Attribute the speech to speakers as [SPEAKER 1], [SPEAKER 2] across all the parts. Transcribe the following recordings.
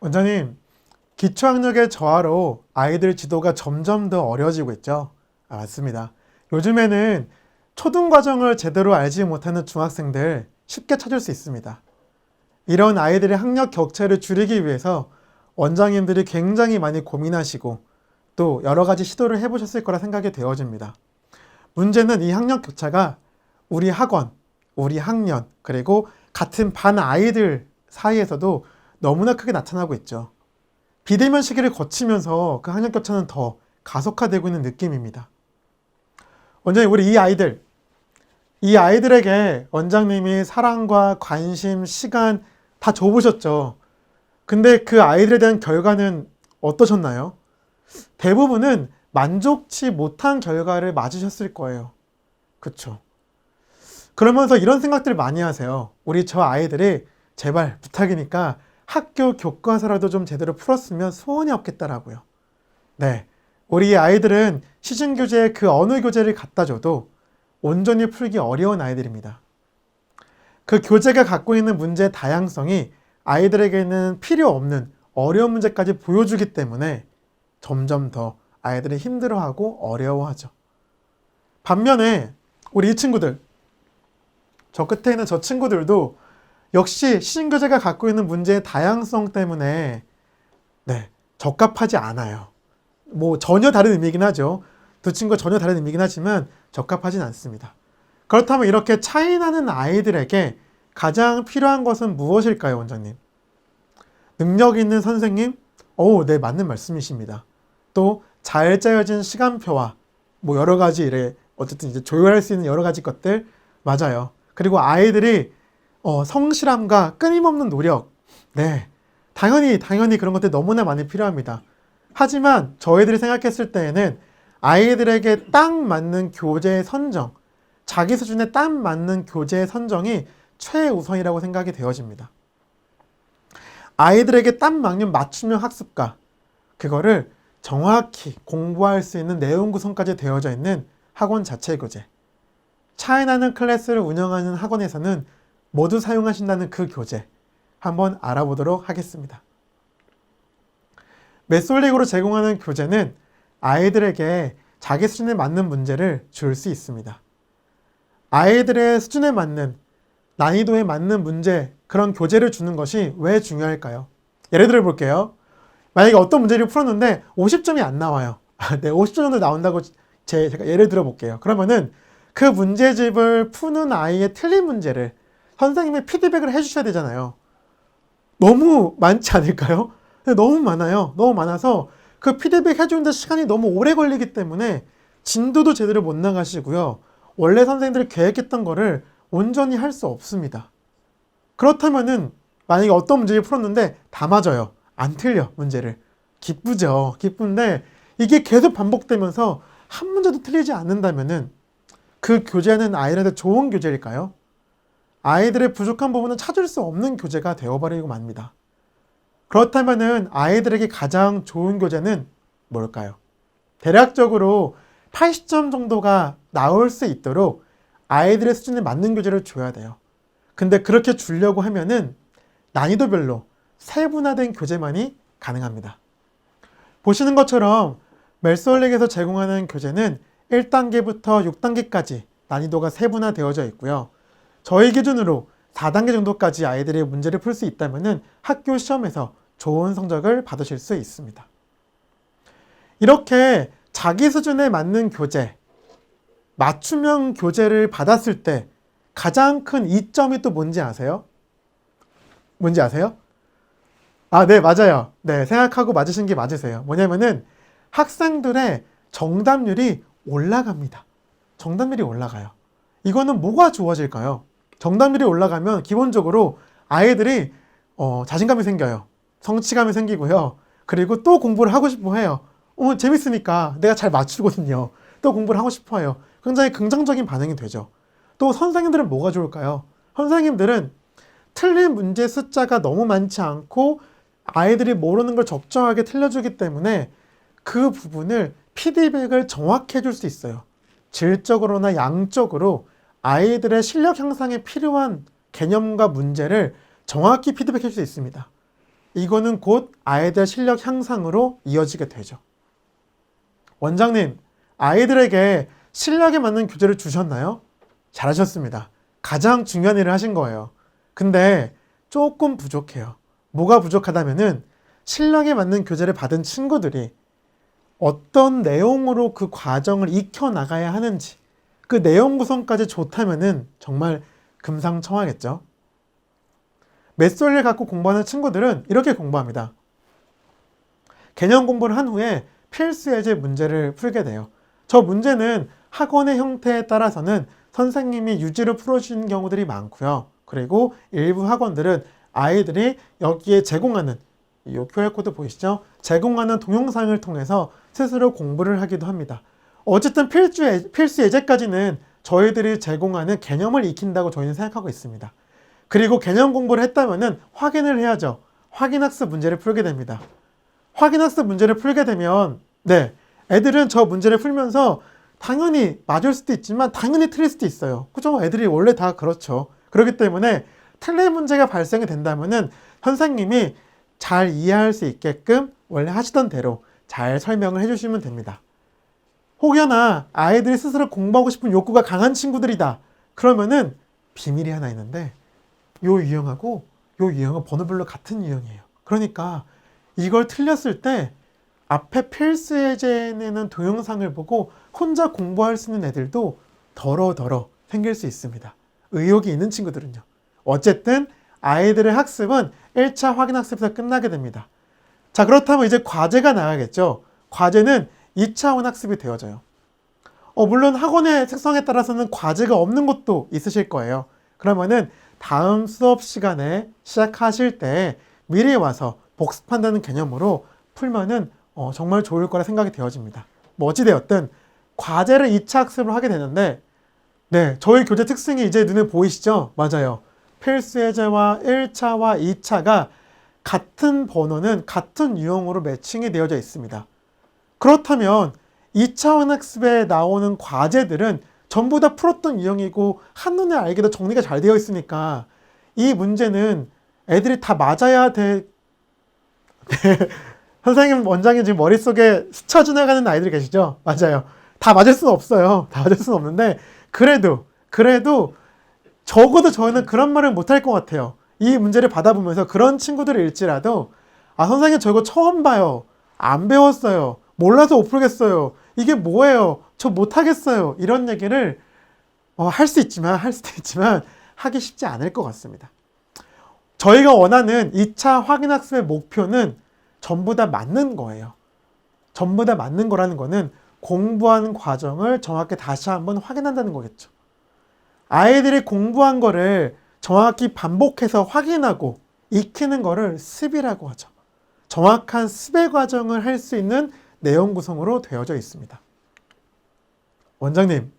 [SPEAKER 1] 원장님, 기초학력의 저하로 아이들 지도가 점점 더 어려워지고 있죠? 아, 맞습니다. 요즘에는 초등 과정을 제대로 알지 못하는 중학생들 쉽게 찾을 수 있습니다. 이런 아이들의 학력 격차를 줄이기 위해서 원장님들이 굉장히 많이 고민하시고 또 여러 가지 시도를 해보셨을 거라 생각이 되어집니다. 문제는 이 학력 격차가 우리 학원, 우리 학년, 그리고 같은 반 아이들 사이에서도 너무나 크게 나타나고 있죠. 비대면 시기를 거치면서 그 학력 격차는 더 가속화되고 있는 느낌입니다. 원장님, 우리 이 아이들, 이 아이들에게 원장님이 사랑과 관심, 시간 다 줘보셨죠. 근데 그 아이들에 대한 결과는 어떠셨나요? 대부분은 만족치 못한 결과를 맞으셨을 거예요. 그쵸? 그러면서 이런 생각들을 많이 하세요. 우리 저 아이들이 제발 부탁이니까 학교 교과서라도 좀 제대로 풀었으면 소원이 없겠다라고요. 네. 우리 아이들은 시중교재 그 어느 교재를 갖다 줘도 온전히 풀기 어려운 아이들입니다. 그 교재가 갖고 있는 문제의 다양성이 아이들에게는 필요 없는 어려운 문제까지 보여주기 때문에 점점 더 아이들이 힘들어하고 어려워하죠. 반면에 우리 이 친구들, 저 끝에 있는 저 친구들도 역시 시중교재가 갖고 있는 문제의 다양성 때문에 네, 적합하지 않아요. 뭐 전혀 다른 의미이긴 하죠. 두 친구가 전혀 다른 의미이긴 하지만 적합하진 않습니다. 그렇다면 이렇게 차이나는 아이들에게 가장 필요한 것은 무엇일까요, 원장님? 능력 있는 선생님? 오, 네, 맞는 말씀이십니다. 또 잘 짜여진 시간표와 뭐 여러 가지 이래 어쨌든 이제 조율할 수 있는 여러 가지 것들 맞아요. 그리고 아이들이 어, 성실함과 끊임없는 노력. 네. 당연히, 당연히 그런 것들 너무나 많이 필요합니다. 하지만 저희들이 생각했을 때에는 아이들에게 딱 맞는 교재 선정, 자기 수준에 딱 맞는 교재 선정이 최우선이라고 생각이 되어집니다. 아이들에게 딱 맞는 맞춤형 학습과 그거를 정확히 공부할 수 있는 내용 구성까지 되어져 있는 학원 자체 교재. 차이나는 클래스를 운영하는 학원에서는 모두 사용하신다는 그 교재 한번 알아보도록 하겠습니다. 메솔릭으로 제공하는 교재는 아이들에게 자기 수준에 맞는 문제를 줄 수 있습니다. 아이들의 수준에 맞는 난이도에 맞는 문제 그런 교재를 주는 것이 왜 중요할까요? 예를 들어 볼게요. 만약에 어떤 문제를 풀었는데 50점이 안 나와요. 네, 50점 정도 나온다고 제, 제가 예를 들어 볼게요. 그러면은 그 문제집을 푸는 아이의 틀린 문제를 선생님이 피드백을 해주셔야 되잖아요. 너무 많지 않을까요? 네, 너무 많아요. 너무 많아서 그 피드백 해주는데 시간이 너무 오래 걸리기 때문에 진도도 제대로 못 나가시고요. 원래 선생님들이 계획했던 거를 온전히 할 수 없습니다. 그렇다면은 만약에 어떤 문제를 풀었는데 다 맞아요. 안 틀려 문제를. 기쁘죠. 기쁜데 이게 계속 반복되면서 한 문제도 틀리지 않는다면은 그 교재는 아이들한테 좋은 교재일까요? 아이들의 부족한 부분은 찾을 수 없는 교재가 되어버리고 맙니다. 그렇다면은 아이들에게 가장 좋은 교재는 뭘까요? 대략적으로 80점 정도가 나올 수 있도록 아이들의 수준에 맞는 교재를 줘야 돼요. 근데 그렇게 주려고 하면은 난이도별로 세분화된 교재만이 가능합니다. 보시는 것처럼 멜솔릭에서 제공하는 교재는 1단계부터 6단계까지 난이도가 세분화되어져 있고요. 저희 기준으로 4단계 정도까지 아이들이 문제를 풀 수 있다면 학교 시험에서 좋은 성적을 받으실 수 있습니다. 이렇게 자기 수준에 맞는 교재, 맞춤형 교재를 받았을 때 가장 큰 이점이 또 뭔지 아세요? 뭔지 아세요? 아, 네, 맞아요. 네, 생각하고 맞으신 게 맞으세요. 뭐냐면은 학생들의 정답률이 올라갑니다. 정답률이 올라가요. 이거는 뭐가 좋아질까요? 정답률이 올라가면 기본적으로 아이들이 어, 자신감이 생겨요. 성취감이 생기고요. 그리고 또 공부를 하고 싶어 해요. 어, 재밌으니까 내가 잘 맞추거든요. 또 공부를 하고 싶어 해요. 굉장히 긍정적인 반응이 되죠. 또 선생님들은 뭐가 좋을까요? 선생님들은 틀린 문제 숫자가 너무 많지 않고 아이들이 모르는 걸 적정하게 틀려주기 때문에 그 부분을 피드백을 정확히 해줄 수 있어요. 질적으로나 양적으로 아이들의 실력 향상에 필요한 개념과 문제를 정확히 피드백해 줄수 있습니다. 이거는 곧 아이들 실력 향상으로 이어지게 되죠. 원장님, 아이들에게 실력에 맞는 교재를 주셨나요? 잘하셨습니다. 가장 중요한 일을 하신 거예요. 근데 조금 부족해요. 뭐가 부족하다면은 실력에 맞는 교재를 받은 친구들이 어떤 내용으로 그 과정을 익혀 나가야 하는지 그 내용 구성까지 좋다면은 정말 금상첨화겠죠. 메소리를 갖고 공부하는 친구들은 이렇게 공부합니다. 개념 공부를 한 후에 필수 예제 문제를 풀게 돼요. 저 문제는 학원의 형태에 따라서는 선생님이 유지로 풀어주는 경우들이 많고요. 그리고 일부 학원들은 아이들이 여기에 제공하는 이 QR코드 보이시죠? 제공하는 동영상을 통해서 스스로 공부를 하기도 합니다. 어쨌든 필수, 예, 필수 예제까지는 저희들이 제공하는 개념을 익힌다고 저희는 생각하고 있습니다. 그리고 개념 공부를 했다면은 확인을 해야죠. 확인학습 문제를 풀게 됩니다. 확인학습 문제를 풀게 되면 네 애들은 저 문제를 풀면서 당연히 맞을 수도 있지만 당연히 틀릴 수도 있어요. 그죠? 애들이 원래 다 그렇죠. 그렇기 때문에 틀린 문제가 발생이 된다면은 선생님이 잘 이해할 수 있게끔 원래 하시던 대로 잘 설명을 해주시면 됩니다. 혹여나 아이들이 스스로 공부하고 싶은 욕구가 강한 친구들이다. 그러면은 비밀이 하나 있는데 요 유형하고 요 유형은 번호별로 같은 유형이에요. 그러니까 이걸 틀렸을 때 앞에 필수 예제에는 동영상을 보고 혼자 공부할 수 있는 애들도 더러더러 생길 수 있습니다. 의욕이 있는 친구들은요. 어쨌든 아이들의 학습은 1차 확인 학습에서 끝나게 됩니다. 자, 그렇다면 이제 과제가 나가겠죠. 과제는 2차원 학습이 되어져요. 어, 물론 학원의 특성에 따라서는 과제가 없는 곳도 있으실 거예요. 그러면은 다음 수업 시간에 시작하실 때 미리 와서 복습한다는 개념으로 풀면은 어, 정말 좋을 거라 생각이 되어집니다. 뭐 어찌되었든 과제를 2차 학습을 하게 되는데 네, 저희 교재 특징이 이제 눈에 보이시죠? 맞아요. 필수 예제와 1차와 2차가 같은 번호는 같은 유형으로 매칭이 되어져 있습니다. 그렇다면 2차원 학습에 나오는 과제들은 전부 다 풀었던 유형이고 한눈에 알게 도 정리가 잘 되어 있으니까 이 문제는 애들이 다 맞아야 돼. 네. 선생님 원장님 지금 머릿속에 스쳐 지나가는 아이들이 계시죠? 맞아요. 다 맞을 수는 없어요. 다 맞을 수는 없는데 그래도 그래도 적어도 저희는 그런 말을 못할 것 같아요. 이 문제를 받아보면서 그런 친구들일지라도 아 선생님 저 이거 처음 봐요. 안 배웠어요. 몰라서 못 풀겠어요. 이게 뭐예요? 저 못하겠어요. 이런 얘기를 어, 할 수 있지만 할 수도 있지만 하기 쉽지 않을 것 같습니다. 저희가 원하는 2차 확인학습의 목표는 전부 다 맞는 거예요. 전부 다 맞는 거라는 거는 공부하는 과정을 정확히 다시 한번 확인한다는 거겠죠. 아이들이 공부한 거를 정확히 반복해서 확인하고 익히는 거를 습이라고 하죠. 정확한 습의 과정을 할 수 있는 내용 구성으로 되어져 있습니다. 원장님,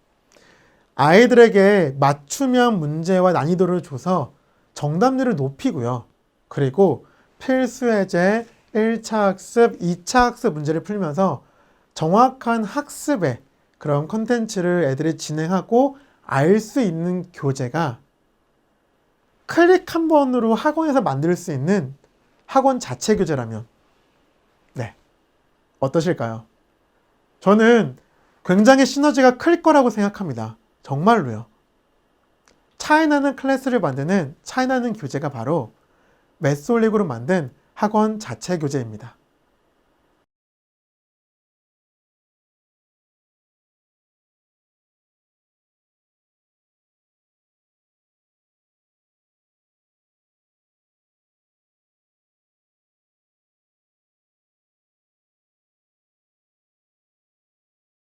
[SPEAKER 1] 아이들에게 맞춤형 문제와 난이도를 줘서 정답률을 높이고요. 그리고 필수예제 1차 학습, 2차 학습 문제를 풀면서 정확한 학습의 그런 컨텐츠를 애들이 진행하고 알 수 있는 교재가 클릭 한 번으로 학원에서 만들 수 있는 학원 자체 교재라면 네 어떠실까요? 저는 굉장히 시너지가 클 거라고 생각합니다. 정말로요. 차이나는 클래스를 만드는 차이나는 교재가 바로 메솔릭으로 만든 학원 자체 교재입니다.